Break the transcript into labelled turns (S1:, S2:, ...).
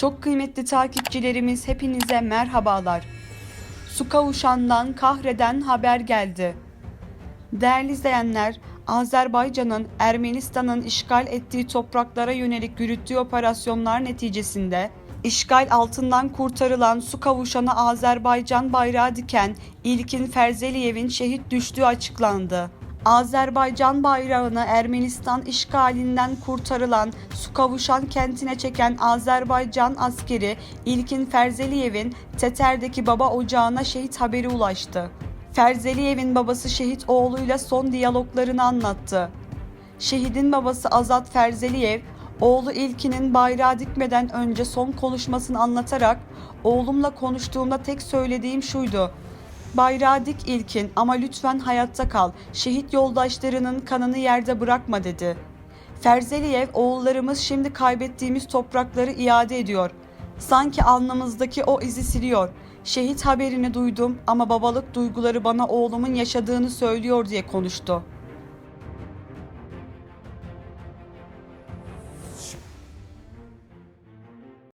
S1: Çok kıymetli takipçilerimiz hepinize merhabalar. Su kavuşandan kahreden haber geldi. Değerli izleyenler, Azerbaycan'ın Ermenistan'ın işgal ettiği topraklara yönelik yürüttüğü operasyonlar neticesinde işgal altından kurtarılan su kavuşanı Azerbaycan bayrağı diken İlkin Ferzeliyev'in şehit düştüğü açıklandı. Azerbaycan bayrağını Ermenistan işgalinden kurtarılan su kavuşan kentine çeken Azerbaycan askeri İlkin Ferzeliyev'in Teter'deki baba ocağına şehit haberi ulaştı. Ferzeliyev'in babası şehit oğluyla son diyaloglarını anlattı. Şehidin babası Azat Ferzeliyev, oğlu İlkin'in bayrağı dikmeden önce son konuşmasını anlatarak oğlumla konuştuğumda tek söylediğim şuydu. Bayrağı dik İlkin ama lütfen hayatta kal. Şehit yoldaşlarının kanını yerde bırakma dedi. Ferzeliyev oğullarımız şimdi kaybettiğimiz toprakları iade ediyor. Sanki alnımızdaki o izi siliyor. Şehit haberini duydum ama babalık duyguları bana oğlumun yaşadığını söylüyor diye konuştu.